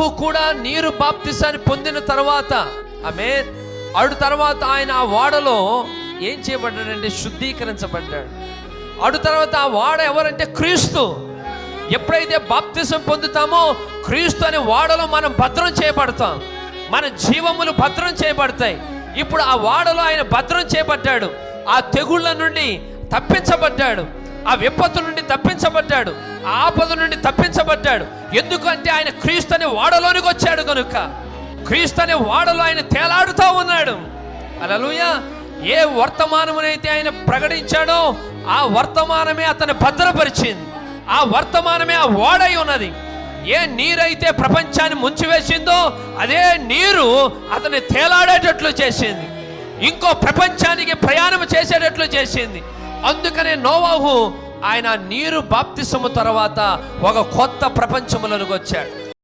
నోహు కూడా నీరు బాప్తిసాన్ని పొందిన తర్వాత ఆమె అడు తర్వాత ఆయన ఆ వాడలో ఏం చేయబడ్డాడంటే శుద్ధీకరించబడ్డాడు. అడు తర్వాత ఆ వాడ ఎవరంటే క్రీస్తు. ఎప్పుడైతే బాప్తిసం పొందుతామో క్రీస్తు అనే వాడలో మనం భద్రం చేయబడతాం. మన జీవములు భద్రం చేయబడతాయి. ఇప్పుడు ఆ వాడలో ఆయన భద్రం చేయబడ్డాడు. ఆ తెగుళ్ళ నుండి తప్పించబడ్డాడు. ఆ విపత్తు నుండి తప్పించబడ్డాడు. ఆ ఆపద నుండి తప్పించబడ్డాడు. ఎందుకంటే ఆయన క్రీస్తు అనే వాడలోనికి వచ్చాడు కనుక క్రీస్తు అనే వాడలో ఆయన తేలాడుతూ ఉన్నాడు. అలలుయ ఏ వర్తమానమునైతే ఆయన ప్రకటించాడో ఆ వర్తమానమే అతను భద్రపరిచింది. ఆ వర్తమానమే ఆ ఓడై ఉన్నది. ఏ నీరైతే ప్రపంచాన్ని ముంచివేసిందో అదే నీరు అతన్ని తేలాడేటట్లు చేసింది. ఇంకో ప్రపంచానికి ప్రయాణం చేసేటట్లు చేసింది. అందుకనే నోవాహు ఆయన నీరు బాప్తిసము తర్వాత ఒక కొత్త ప్రపంచములకు వచ్చాడు